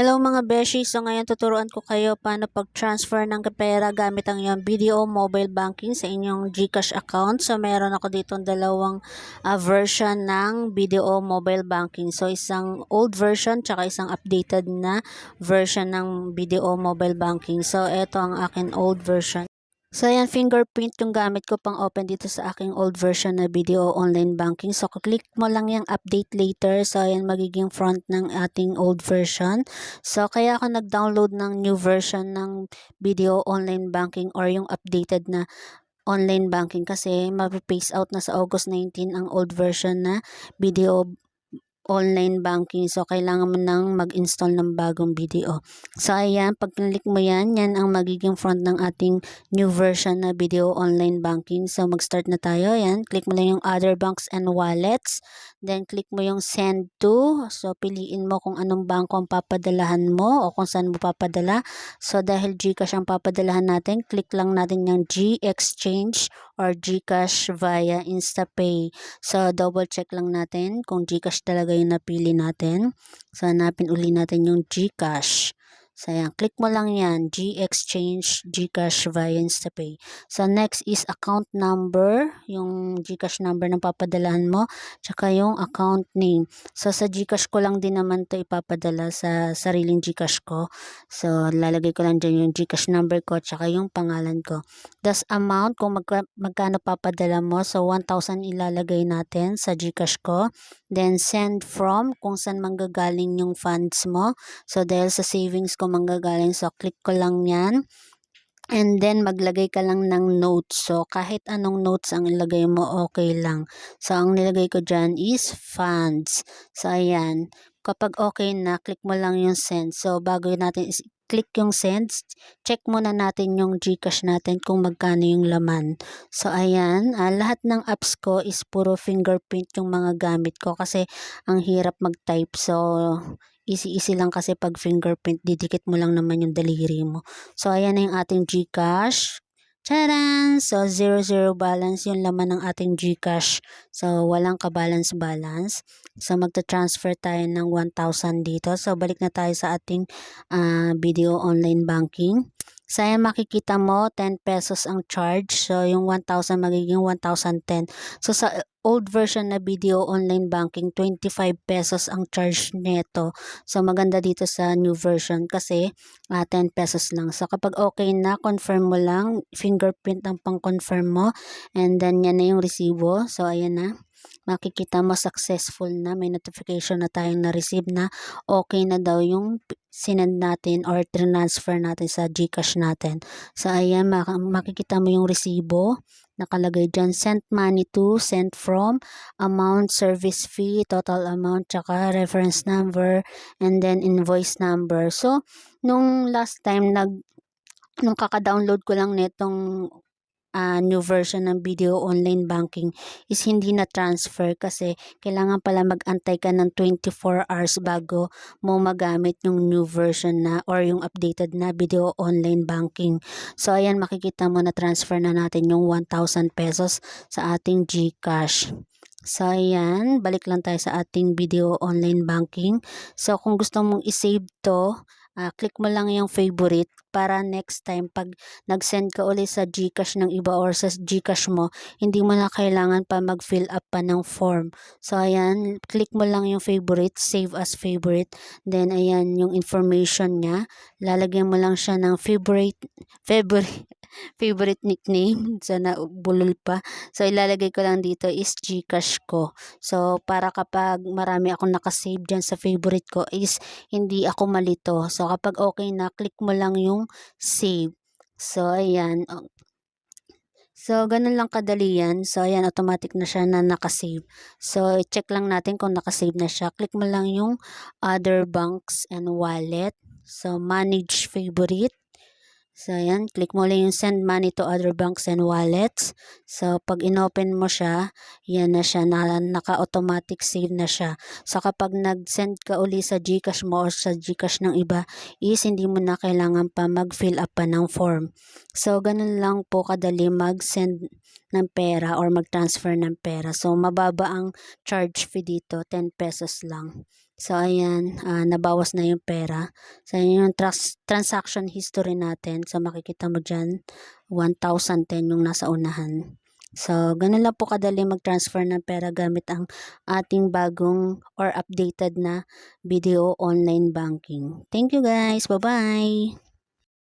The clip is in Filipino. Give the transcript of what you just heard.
Hello mga beshi, so ngayon tuturuan ko kayo paano pag-transfer ng pera gamit ang iyong video mobile banking sa inyong GCash account. So meron ako dito dalawang ah, version ng video mobile banking. So isang old version tsaka isang updated na version ng video mobile banking. So ito ang akin old version. So ayan, fingerprint yung gamit ko pang open dito sa aking old version na video online banking. So click mo lang yung update later. So ayan, magiging front ng ating old version. So kaya ako nag-download ng new version ng video online banking or yung updated na online banking kasi mapipace out na sa August 19 ang old version na video online banking. So, kailangan mo nang mag-install ng bagong video. So, ayan, pag click mo yan, yan ang magiging front ng ating new version na video online banking. So, mag-start na tayo. Ayan, click mo lang yung other banks and wallets. Then, click mo yung send to. So, piliin mo kung anong bangko ang papadalahan mo o kung saan mo papadala. So, dahil Gcash ang papadalahan natin, click lang natin yung G-Exchange or Gcash via InstaPay. So, double check lang natin kung Gcash talaga yung napili natin. So, hanapin uli natin yung Gcash. So, ayan, click mo lang yan, G-Exchange, Gcash via InstaPay. So, next is account number, yung Gcash number na papadalahan mo, tsaka yung account name. So, sa Gcash ko lang din naman to ipapadala sa sariling Gcash ko. So, lalagay ko lang dyan yung Gcash number ko, tsaka yung pangalan ko. Das amount, kung magka, magkano papadala mo, so 1,000 ilalagay natin sa Gcash ko. Then, send from, kung saan manggagaling yung funds mo. So, dahil sa savings ko manggagaling, so click ko lang yan. And then, maglagay ka lang ng notes. So, kahit anong notes ang ilagay mo, okay lang. So, ang nilagay ko dyan is funds. So, ayan. Kapag okay na, click mo lang yung send. So, bago natin click yung send, check muna natin yung Gcash natin kung magkano yung laman. So, ayan. ah, lahat ng apps ko is puro fingerprint yung mga gamit ko kasi ang hirap mag-type. So, easy-easy lang kasi pag fingerprint, didikit mo lang naman yung daliri mo. So, ayan na yung ating Gcash. Charan! So, 00 balance yung laman ng ating Gcash. So, walang kabalance-balance. So, magta-transfer tayo ng 1,000 dito. So, balik na tayo sa ating ah, video online banking. So, ayan makikita mo, 10 pesos ang charge. So, yung 1,000 magiging 1,010. So, sa old version na video online banking, 25 pesos ang charge nito. So, maganda dito sa new version kasi ah, 10 pesos lang. So, kapag okay na, confirm mo lang. Fingerprint ang pang-confirm mo. And then, yan na yung resibo. So, ayan na. Makikita mo successful na. May notification na tayong na-receive na okay na daw yung sinend natin or transfer natin sa Gcash natin. So, ayan, mak- makikita mo yung resibo. Nakalagay dyan, sent money to, sent from, amount, service fee, total amount, tsaka reference number, and then invoice number. So, nung last time, nag, nung kaka-download ko lang netong ah, new version ng video online banking is hindi na transfer kasi kailangan pala mag-antay ka ng 24 hours bago mo magamit yung new version na or yung updated na video online banking. So ayan makikita mo na transfer na natin yung 1,000 pesos sa ating GCash. So ayan, balik lang tayo sa ating video online banking. So kung gusto mong i-save to, ah, click mo lang yung favorite para next time pag nag-send ka ulit sa GCash ng iba or sa GCash mo, hindi mo na kailangan pa mag-fill up pa ng form. So, ayan, click mo lang yung favorite, save as favorite. Then, ayan, yung information niya. Lalagyan mo lang siya ng favorite, favorite, favorite nickname. Sana bulol pa. So, ilalagay ko lang dito is GCash ko. So, para kapag marami akong nakasave dyan sa favorite ko is hindi ako malito. So, kapag okay na, click mo lang yung save. So, ayan. So, ganun lang kadali yan. So, ayan, automatic na siya na nakasave. So, check lang natin kung nakasave na siya. Click mo lang yung other banks and wallet. So, manage favorite. So, ayan, click mo lang yung send money to other banks and wallets. So, pag inopen mo siya, yan na siya, na, naka-automatic save na siya. So, kapag nag-send ka uli sa Gcash mo or sa Gcash ng iba, is hindi mo na kailangan pa mag-fill up pa ng form. So, ganun lang po kadali mag-send ng pera or mag-transfer ng pera. So, mababa ang charge fee dito, 10 pesos lang. So, ayan, ah, nabawas na yung pera. So, yun yung trans- transaction history natin. So, makikita mo dyan, 1,010 yung nasa unahan. So, ganun lang po kadali mag-transfer ng pera gamit ang ating bagong or updated na video online banking. Thank you guys. Bye-bye.